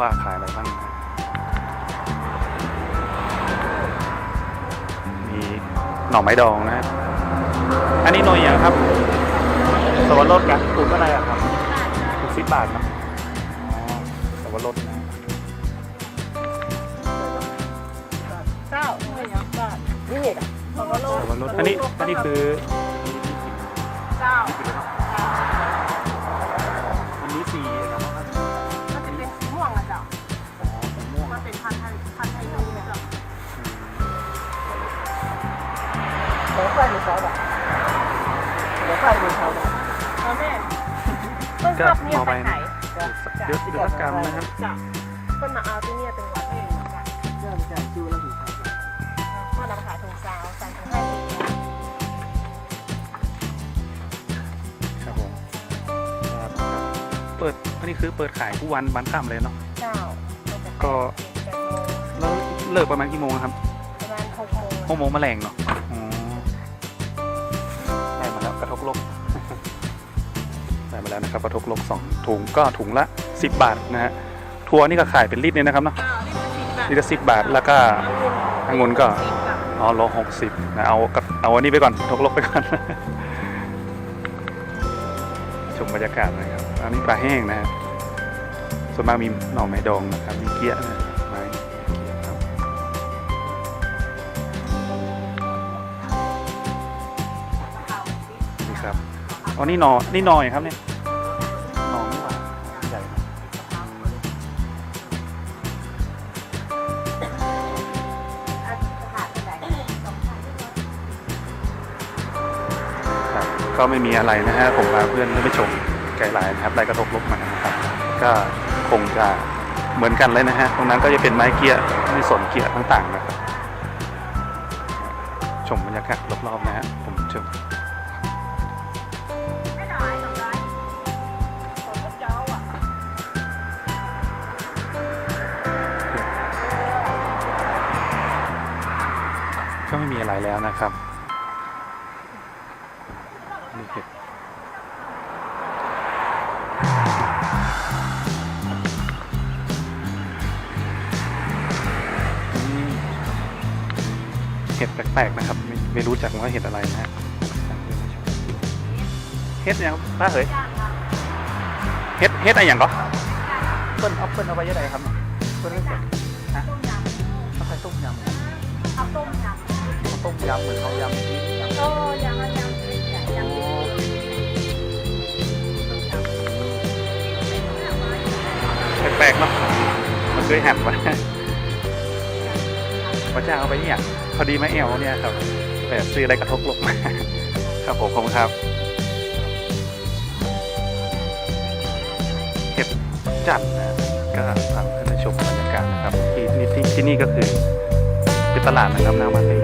ว่าขายอะไรบ้างนะมีหน่อไม้ดองนะฮะอันนี้หน่อยอย่างครับสวรสกันตุนอะไรอะครับตุนสิบบาทเนอะอ๋อสวรสนะเก้าไม่ยังบาทนี่สองโลสวรสอันนี้อันนี้คือเก้า เป็นพันธุ์ไทยพันธุ์ไทยนูเนี่ยจ้ะขอไฟหนึ่งสาวบาทขอไฟหนึ่งสาวบาแล้วแม่เพิ่นขับเนี่ยไปไหนเดี๋ยวเดี๋ยวสักกรรมนะครับจ้ะเพิ่นมาเอาที่เนี่ยเป็นวัดเองจ้ะเริ่มจากจูแลถึงสาวทเพิ่นำขายถุงซาวใส่ถุงให้ครับผมครับเปิดอันนี้คือเปิดขายทุกวันวันค่ำเลยเนาะเจ้า ก็แล้วเลิกประมาณกี่โมงครับประมาณหกโมงหกโมงแมลงเนาะอ๋อได้มาแล้วกระทกลกได้มาแล้วนะครับกระทกลกสองถุงก็ถุงละสิบบาทนะฮะทัวร์นี่ก็ขายเป็นลิตรเนี่ยนะครับเนาะอ้าวนี่เป็นสิบบาทลิตรละสิบบาทแล้วก็องุ่นก็สิบบาทอ๋อโลหกสิบนะเอากับเอาอันนี้ไปก่อนทกลกไปก่อนชมบรรยากาศนะครับ อันนี้ปลาแห้งนะฮะ ส่วนมากมีหน่อไม้ดองนะครับ มีเกี้ยนะไม้เกี้ยครับนี่ครับอ๋อนี่หนอนี่หนอยครับเนี่ยหนอนี่หว่าใหญ่ครับก็ไม่มีอะไรนะฮะผมพาเพื่อนไปชมไกลหลายนะครับได้กระทบลบมานะครับก็ คงจะเหมือนกันเลยนะฮะ ตรงนั้นก็จะเป็นไม้เกียร์ไม่สนเกียร์ต่างๆนะครับ ชมบรรยากาศรอบๆนะฮะ ผมชมไม่ได้สอก็ไม่มีอะไรแล้วนะครับนี่เห็ด เห็ดแปลกๆนะครับ ไม่ไม่รู้จักว่าเห็ดอะไรนะฮะเห็ดเนี่ยป้าเหยเห็ดเห็ดอะไรอย่างก็เปิ้ลเอาเปิ้ลเอาไปยังไงครับเนี่ยเปิ้ลเรื่องเห็ดฮะต้มยำเอาไปต้มยำเอาต้มยำเอาต้มยำเหมือนเขายำที่ยำโอ้ยำยำเล็กเนี่ยยำเล็กแปลกๆเนาะมันเคยหันมาพระเจ้าเอาไปเนี่ยพ อดีไหมเอวเนี่ยครับแต่ซื้ออะไรกระทบลงมาครับผมขอบคุณครับเห็ดจัดนะก็ทำให้ชมบรรยากาศนะครับที่นี่ที่ที่นี่ก็คือเป็นตลาดนะครับหน้ามาเลย